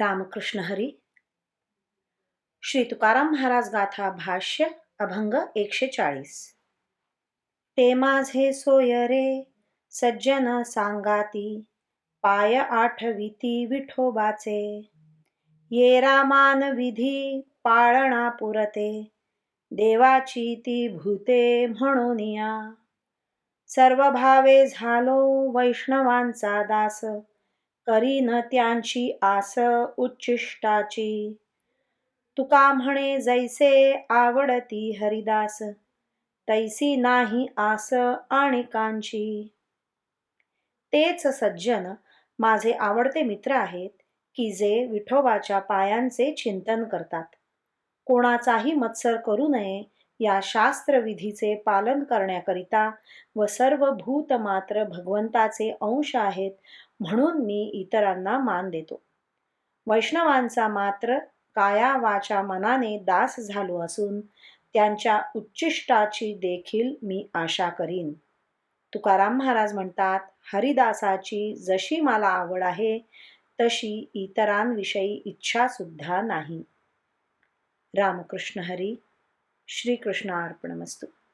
रामकृष्ण हरी। श्री तुकाराम महाराज गाथा भाष्य अभंग एकशे चाळीस ते माझे सोय रे सज्जन सांगाती पाय आठविती विठोबाचे। ये रामान विधी पाळणा पुरते देवाची ती भूते म्हणूनिया। सर्व भावे झालो वैष्णवांचा दास करीन त्यांची आस उच्चिष्टाची. तुका म्हणे जैसे आवडती हरिदास तैसी नाही आस आणि कांची तेच सज्जन माझे आवडते मित्र आहेत की जे विठोबाच्या पायांचे चिंतन करतात. कोणाचाही मत्सर करू नये या शास्त्रविधीचे पालन करण्याकरिता व सर्व भूत मात्र भगवंताचे अंश आहेत म्हणून मी इतरांना मान देतो. वैष्णवांचा मात्र काया वाचा मनाने दास झालो असून त्यांच्या उच्चिष्टाची देखील मी आशा करीन. तुकाराम महाराज म्हणतात हरिदासाची जशी मला आवड आहे तशी इतरांविषयी इच्छा सुद्धा नाही. रामकृष्ण हरी ಶ್ರೀಕೃಷ್ಣ ಅರ್ಪಣಮಸ್ತು.